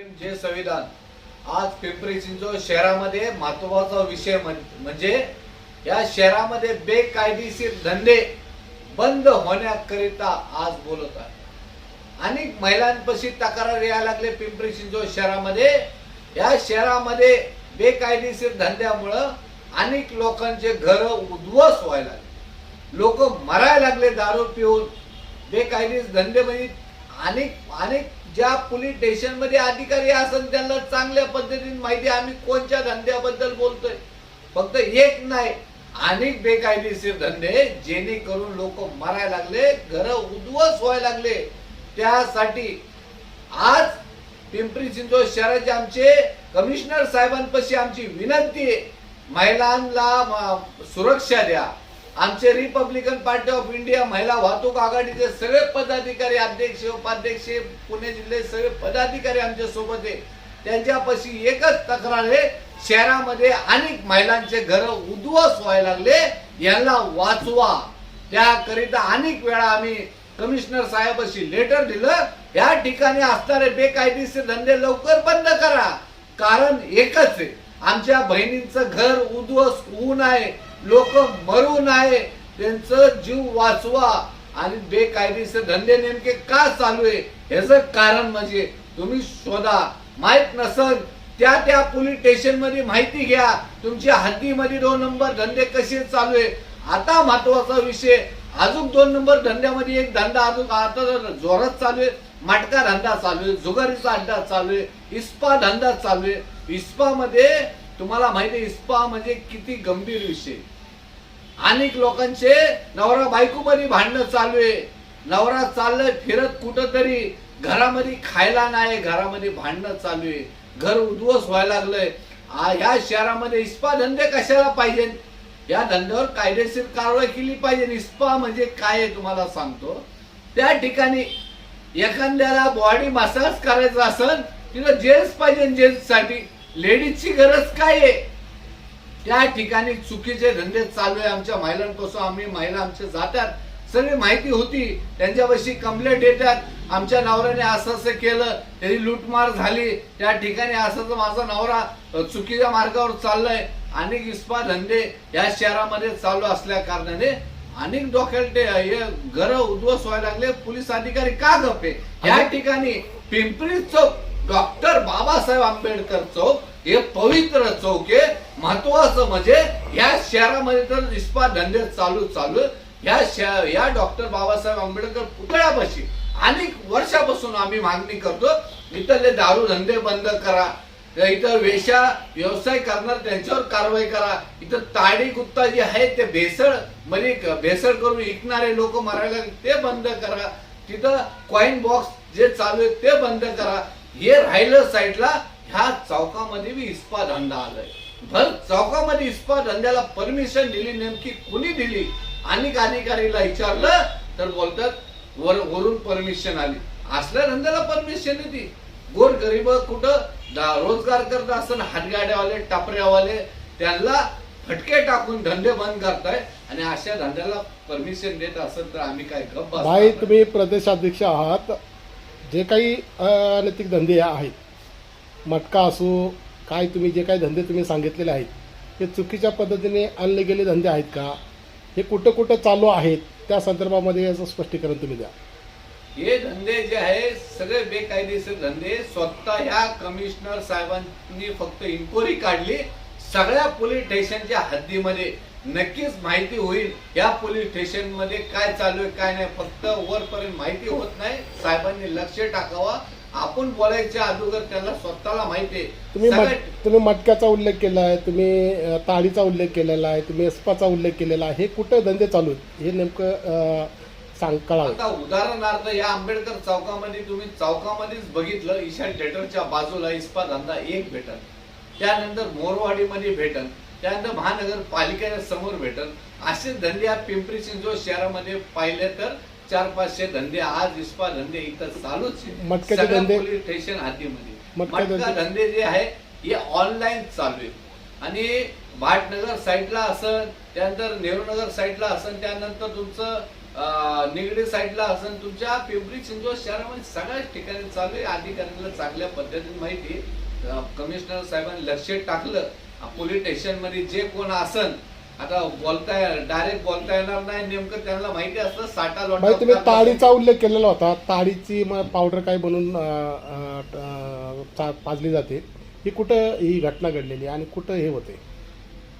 जे संविधान. आज पिंपरी चिंचवड शहरामध्ये महत्त्वाचा विषय म्हणजे या शहरामध्ये बेकायदेशीर धंदे बंद होण्याकरिता आज बोलत आहे. अनेक महिलांपाशी तक्रार यायला लागले पिंपरी चिंचवड शहरामध्ये. या शहरामध्ये बेकायदेशीर धंद्यामुळं अनेक लोकांचे घर उद्ध्वस्त व्हायला लागले. लोक मरायला लागले दारू पिऊन. बेकायदेशीर धंदे म्हणजे अनेक अनेक ज्या पोलीस स्टेशनमध्ये अधिकारी असेल त्यांना चांगल्या पद्धतीने माहिती आहे आम्ही कोणत्या धंद्याबद्दल बोलतोय. फक्त एक नाही अनेक बेकायदेशीर धंदे जेणेकरून लोक मरायला लागले घर उद्ध्वस्त व्हायला लागले. त्यासाठी आज पिंपरी चिंचवड शहराचे आमचे कमिशनर साहेबांपाशी आमची विनंती आहे. महिलांना सुरक्षा द्या. आमचे रिपब्लिकन पार्टी ऑफ इंडिया महिला वाहतूक आघाडीचे सगळे पदाधिकारी अध्यक्ष उपाध्यक्ष पुणे जिल्ह्याचे सगळे पदाधिकारी आमच्यासोबत आहे. त्यांच्यापाशी एकच तक्रार आहे शहरामध्ये अनेक महिलांचे घर उद्ध्वस्त व्हायला लागले यांना वाचवा. त्याकरिता अनेक वेळा आम्ही कमिशनर साहेबाशी लेटर दिलं या ठिकाणी असणारे बेकायदेशीर धंदे लवकर बंद करा. कारण एकच आहे आमच्या बहिणींचं घर उद्ध्वस्त होऊ नये. लोक मरू नये त्यांचं जीव वाचवा आणि बेकायदेशीर धंदे नेमके का चालू आहे? ह्याच कारण म्हणजे तुम्ही शोधा. माहीत नसल त्या त्या पोलीस स्टेशनमध्ये माहिती घ्या. तुमच्या हद्दीमध्ये दोन नंबर धंदे कसे चालू आहे? आता महत्त्वाचा विषय अजून दोन नंबर धंद्यामध्ये एक धंदा अजून आता जोरात चालू आहे मटका धंदा चालू आहे जुगारीचा अड्डा चालू आहे इस्पा धंदा चालू आहे. इस्पामध्ये तुम्हाला माहिती आहे इस्पा म्हणजे किती गंभीर विषय. अनेक लोकांचे नवरा बायको मध्ये भांडणं चालू आहे. नवरा चाललंय फिरत कुठं तरी घरामध्ये खायला नाही घरामध्ये भांडणं चालू आहे. घर उद्ध्वस्त व्हायला लागलंय. ह्या या शहरामध्ये इस्पा धंदे कशाला पाहिजे? या धंद्यावर कायदेशीर कारवाई केली पाहिजे. इस्पा म्हणजे काय आहे तुम्हाला सांगतो? त्या ठिकाणी एखाद्याला बॉडी मसाज करायचा असेल तिला जेन्ट्स पाहिजे जेन्ट्ससाठी लेडीजची गरज काय आहे? त्या ठिकाणी चुकीचे धंदे चालू आहे. आमच्या महिलांपासून आम्ही महिला आमच्या जातात. सगळी माहिती होती. त्यांच्यापाशी कंप्लेंट येतात. आमच्या नवऱ्याने असं असं केलं. त्याची लूटमार झाली. त्या ठिकाणी असं माझा नवरा चुकीच्या मार्गावर चाललाय. अनेक इस्पा धंदे या शहरामध्ये चालू असल्या कारणाने अनेक डोक्यालटे हे घर उद्ध्वस्त व्हायला लागले. पोलीस अधिकारी का गप्पे? या ठिकाणी पिंपरी चौक डॉक्टर बाबासाहेब आंबेडकर चौक हे पवित्र चौक आहे. महत्वाचं म्हणजे या शहरामध्ये तर इस्पा धंदे चालू चालू या शहर या डॉक्टर बाबासाहेब आंबेडकर पुतळ्यापाशी अनेक वर्षापासून आम्ही मागणी करतो इथले दारू धंदे बंद करा. इतर इथं वेशा व्यवसाय करणार त्यांच्यावर कारवाई करा. इथं ताडी कुत्ता जे आहे ते भेसळ म्हणजे भेसळ करून विकणारे लोक मारायला ते बंद करा. तिथं कॉईन बॉक्स जे चालू आहे ते बंद करा. हे राहिलं साईडला ह्या चौकामध्ये बी इस्पा धंदा आलाय. भर चौकामध्ये इस्पा धंद्याला परमिशन दिली नेमकी कुणी दिली? अनेक अधिकारीला विचारलं तर बोलतात वर वरून परमिशन आली. असल्या धंद्याला परमिशन येते गोर गरीब कुठं? रोजगार करत असताना हातगाड्यावाले टापऱ्यावाले त्यांना फटके टाकून धंदे बंद करताय आणि अशा धंद्याला परमिशन देत असेल तर आम्ही काय गप्प. तुम्ही प्रदेशाध्यक्ष आहात. जे काही अनैतिक धंदे आहेत मटका असो काय तुम्ही जे काही धंदे तुम्ही सांगितलेले आहेत ते चुकीच्या पद्धतीने आणले गेले धंदे आहेत का? हे कुठं कुठं चालू आहेत? त्या संदर्भामध्ये याचं स्पष्टीकरण तुम्ही द्या. हे धंदे जे आहे सगळे बेकायदेशीर धंदे. स्वतः ह्या कमिशनर साहेबांनी फक्त इन्क्वायरी काढली. सगळ्या पोलीस स्टेशनच्या हद्दीमध्ये नक्कीच माहिती होईल या पोलीस स्टेशनमध्ये काय चालू आहे काय नाही. फक्त वरपर्यंत माहिती होत नाही. साहेबांनी लक्ष टाकावा. आपण बोलायच्या अगोदर त्याला स्वतःला माहिती आहे. तुम्ही मट तुम्ही मटक्याचा उल्लेख केला आहे तुम्ही अ, ताडीचा उल्लेख केलेला आहे तुम्ही एस्पाचा उल्लेख केलेला आहे. हे कुठं धंदे चालू आहेत? हे नेमकं अ, सांग कळावं आता उदाहरणार्थ या आंबेडकर चौकामध्ये तुम्ही चौकामध्येच बघितलं ईशान थिएटरच्या बाजूला इस्पा धंदा एक भेटल त्यानंतर मोरवाडीमध्ये भेटल त्यानंतर महानगरपालिकेच्या समोर भेटल असे धंदे या पिंपरी चिंचवड शहरामध्ये पाहिले तर चार पाचशे धंदे आज इस्पा धंदे इथं चालूच आहे. सगळ्या? पोलीस स्टेशन हद्दीमध्ये मटका धंदे? जे आहे हे ऑनलाईन चालू आहे आणि भाटनगर साईडला असन त्यानंतर नेहरूनगर साईडला असन त्यानंतर तुमचं निगडी साईडला असेल तुमच्या पिंपरी चिंचवड शहरामध्ये सगळ्याच ठिकाणी चालू आहे अधिकाऱ्यांना चांगल्या पद्धतीने माहिती कमिशनर साहेबांनी लक्ष टाकलं पोलीस स्टेशनमध्ये जे कोण असन आता बोलता डायरेक्ट बोलता येणार नाही नेमकं त्यांना माहिती असतं साठा भाई लोटा तुम्ही ताडीचा उल्लेख केलेला होता ताडीची मग पावडर काय चा- पाजली जाते ही कुठं ही घटना घडलेली आणि कुठं हे होते?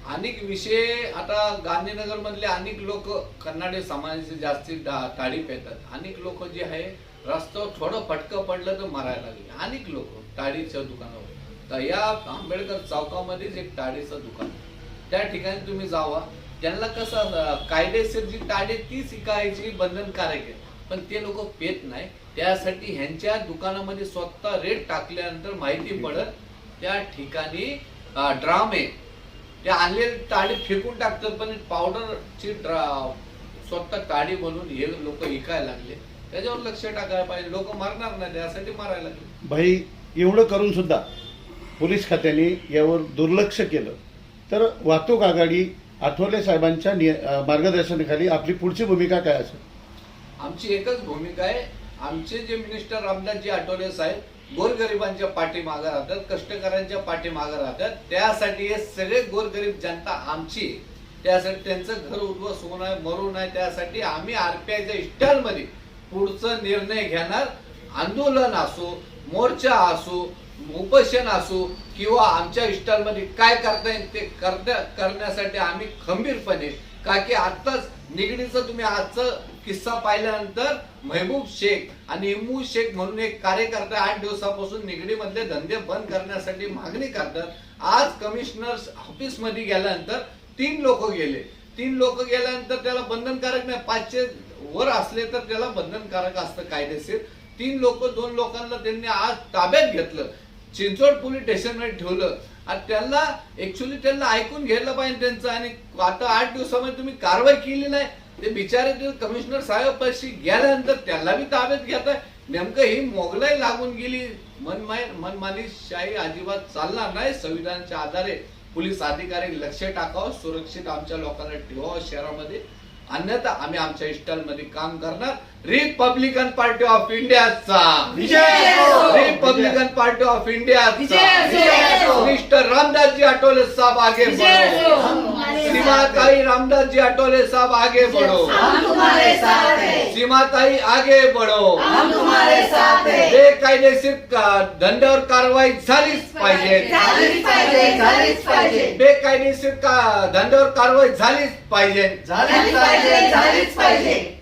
अनेक विषय आता गांधीनगर मधले अनेक लोक कन्नाडी समाजाचे जास्ती डा- टाळी पेतात. अनेक लोक जे आहे रस्त्यावर थोडं फटकं पडलं तर मारायला लागले. अनेक लोक टाळीच्या दुकानावर. या आंबेडकर चौकामध्येच एक टाडेचं दुकान त्या ठिकाणी तुम्ही जावा. त्यांना कसं कायदेशीर जी टाडे ती शिकायची बंधनकारक आहे. पण ते लोक पेत नाही. त्यासाठी ह्यांच्या दुकानामध्ये स्वतः रेट टाकल्यानंतर माहिती पडत त्या ठिकाणी ड्राम आहे. ते आणलेले टाळी फेकून टाकतात पण पावडरची स्वतः टाळी बनवून हे लोक विकायला लागले. त्याच्यावर लक्ष टाकायला पाहिजे. लोक मारणार नाही त्यासाठी मारायला लागले. भाई एवढं करून सुद्धा पोलीस खात्याने यावर दुर्लक्ष केलं. तर वाहतूक आघाडी आठवले साहेबांच्या मार्गदर्शनाखाली आपली पुढची भूमिका काय असेल? आमची एकच भूमिका आहे. आमचे जे मिनिस्टर रामदासजी आठवले साहेब गोरगरिबांच्या पाठीमागे राहतात कष्टकऱ्यांच्या पाठीमागे राहतात. त्यासाठी हे सगळे गोरगरीब जनता आमची त्यासाठी त्यांचं घर उद्ध्वस्त होऊ नये मरू नये त्यासाठी आम्ही आरपीआयच्या इष्टांमध्ये पुढचा निर्णय घेणार. आंदोलन असो मोर्चा असो उपोषण असो किंवा आमच्या इष्टांमध्ये काय करता येईल ते करता करण्यासाठी आम्ही खंबीरपणे का की आत्ताच निगडीचं तुम्ही आजचं किस्सा पाहिल्यानंतर महबूब शेख आणि इमू शेख म्हणून एक कार्यकर्ता आठ दिवसापासून निगडीमधले धंदे बंद करण्यासाठी मागणी करतात. आज कमिशनर ऑफिसमध्ये गेल्यानंतर तीन लोक गेले. तीन लोक गेल्यानंतर त्याला बंधनकारक नाही पाचशे वर असले तर त्याला बंधनकारक असतं कायदेशीर. तीन लोक दोन लोकांना त्यांनी आज ताब्यात घेतलं. चिंचवड पोलीस स्टेशनमध्ये ठेवलं. आणि त्यांना ऍक्च्युली त्यांना ऐकून घ्यायला पाहिजे त्यांचं. आणि आता आठ दिवसामध्ये तुम्ही कारवाई केली नाही. ते बिचारे ते कमिशनर साहेब गेल्यानंतर त्याला बी ताब्यात घेताय नेमकं ही मोगलाई लागून गेली. मनमाय मनमानी शाही अजिबात चालणार नाही. संविधानाच्या आधारे पोलीस अधिकारी लक्ष टाकावं सुरक्षित आमच्या लोकांना ठेवावं शहरामध्ये. अन्यथा आम्ही आमच्या इष्टांमध्ये काम करणार. रिपब्लिकन पार्टी ऑफ इंडियाचा रिपब्लिकन पार्टी ऑफ इंडियाचा मिस्टर रामदासजी आठवले साहब आगे बढ़ो. सीमाताई रामदासजी आठवले साहब आगे बढ़ो. हम तुम्हारे साथ हैं. सीमाताई आगे बढ़ो. हम तुम्हारे साथ हैं. बेकायदेशीर धंद्यावर कारवाई झालीच पाहिजे. बेकायदेशीर धंद्यावर कारवाई झालीच पाहिजे झालीच पाहिजे.